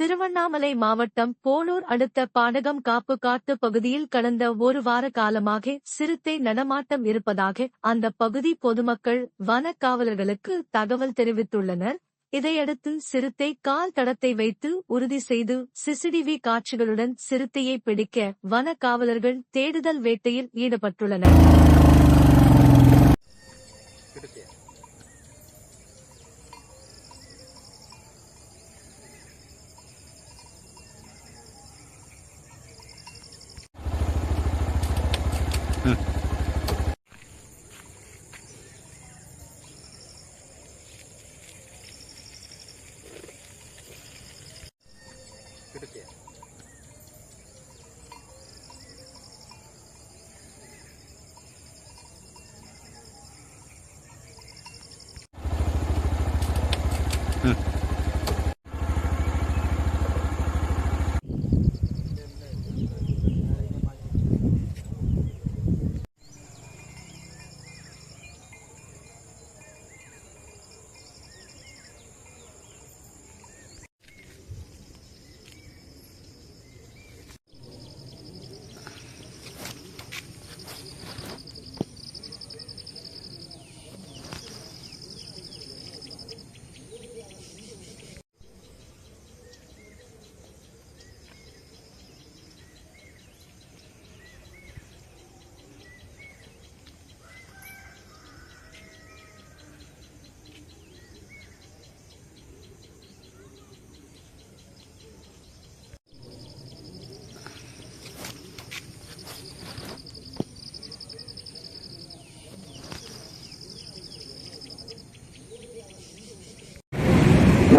திருவண்ணாமலை மாவட்டம் போலூர் அடுத்த பாடகம் காப்பு காட்டு பகுதியில் கடந்த ஒரு வார காலமாக சிறுத்தை நடமாட்டம் இருப்பதாக அந்த பகுதி பொதுமக்கள் வன காவலர்களுக்கு தகவல் தெரிவித்துள்ளனர். இதையடுத்து சிறுத்தை கால் தடத்தை வைத்து உறுதி செய்து சிசிடிவி காட்சிகளுடன் சிறுத்தையை பிடிக்க வன காவலர்கள் தேடுதல் வேட்டையில் ஈடுபட்டுள்ளனர். て。うん。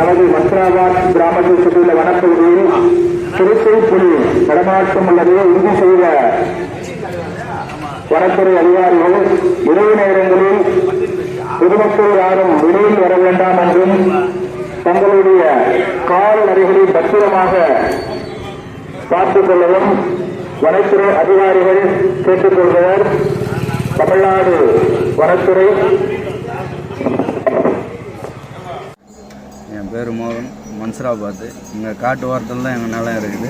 நமது மந்த்ராபாத் கிராமத்தில் சுற்றியுள்ள வனப்பகுதியில் திருச்சை புலி நடமாட்டம் உள்ளதை உறுதி செய்த வனத்துறை அதிகாரிகள் இரவு நேரங்களில் பொதுமக்கள் யாரும் வெளியில் வர வேண்டாம் என்றும் தங்களுடைய கால்நடைகளை பத்திரமாக பார்த்துக் கொள்ளவும் வனத்துறை அதிகாரிகள் கேட்டுக்கொள்கிறார் தமிழ்நாடு வனத்துறை என் பேர் மோகன் மன்சராபாத்து இங்கே காட்டு ஓரத்தில் தான் எங்கள் நிலம் இருக்குது.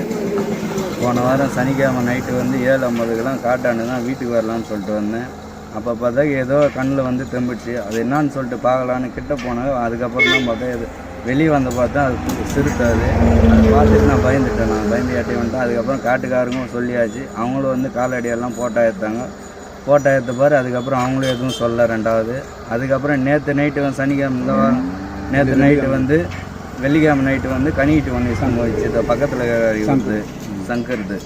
போன வாரம் சனிக்கிழமை நைட்டு வந்து ஏழு ஐம்பதுக்கெல்லாம் காட்டாண்டு தான் வீட்டுக்கு வரலான்னு சொல்லிட்டு வந்தேன். அப்போ பார்த்தா ஏதோ கண்ணில் வந்து தெம்பிச்சு அது என்னான்னு சொல்லிட்டு பார்க்கலான்னு கிட்ட போனேன். அதுக்கப்புறம் தான் பார்த்தா இது வெளியே வந்து பார்த்தா அது சிறுத்தை அது அதை பார்த்துட்டு நான் பயந்துட்டேன். நான் பயந்து ஏட்டி வந்துட்டேன். அதுக்கப்புறம் காட்டுக்காரங்க சொல்லியாச்சு. அவங்களும் வந்து காலடியெல்லாம் ஃபோட்டோ எடுத்தாங்க. ஃபோட்டோ எடுத்த பாரு அதுக்கப்புறம் அவங்களும் எதுவும் சொல்ல ரெண்டாவது. அதுக்கப்புறம் நேற்று நைட்டு சனிக்கிழமை இந்த வாரம் நேற்று நைட்டு வந்து வெள்ளிக்கிழமை நைட்டு வந்து கனிகிட்டு ஒன்று சம்பவிச்சு பக்கத்தில் இருந்து சங்கருது.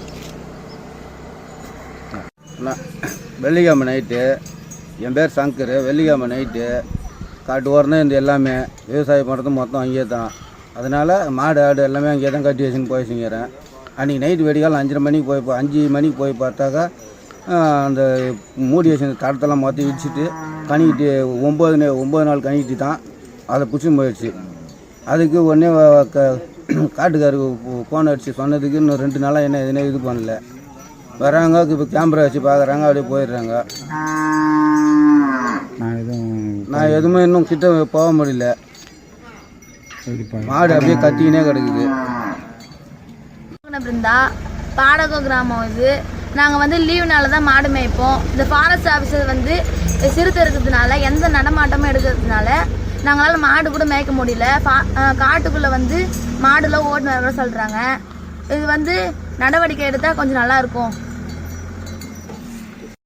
நான் வெள்ளிக்கிழமை நைட்டு என் பேர் சங்கர். வெள்ளிக்கிழமை நைட்டு காட்டு ஓரம் இந்த எல்லாமே. விவசாயம் பண்ணுறது மொத்தம் அங்கேயே தான். அதனால் மாடு ஆடு எல்லாமே அங்கேயே தான் கட்டி வச்சுன்னு போய் செஞ்சுறேன் அன்றைக்கி நைட்டு வெடிகாலம் அஞ்சரை மணிக்கு போய் அஞ்சு மணிக்கு போய் பார்த்தாக்கா அந்த மூடி வச்சு தடத்தெல்லாம் மொத்தம் இடிச்சிட்டு கணிக்கிட்டு ஒம்பது ஒம்பது நாள் கணிக்கிட்டு தான். அதை பிடிச்சி போயிடுச்சு. அதுக்கு உடனே வ- க- காட்டுக்காருக்கு ஃபோன் அடிச்சு சொன்னதுக்கு இன்னும் ரெண்டு நாளாக என்ன எதுனே இது பண்ணல. வராங்க இப்போ கேமரா வச்சு பார்க்குறாங்க அப்படியே போயிடுறாங்க. நான் எதுவும் நான் எதுவுமே இன்னும் கிட்ட போக முடியல. மாடு அப்படியே கத்திக்கினே கிடக்குது. பிருந்தா பாடகம் கிராமம் இது. நாங்கள் வந்து லீவுனால தான் மாடு மேய்ப்போம். இந்த ஃபாரஸ்ட் ஆஃபீஸர் வந்து சிறுத்தை இருக்கிறதுனால எந்த நடமாட்டமும் எடுக்கிறதுனால நாங்களால் மாடு கூட மேய்க்க முடியல. ஃபா- காட்டுக்குள்ளே வந்து மாடுலாம் ஓட்டு சொல்கிறாங்க இது வந்து நடவடிக்கை எடுத்தால் கொஞ்சம் நல்லாயிருக்கும்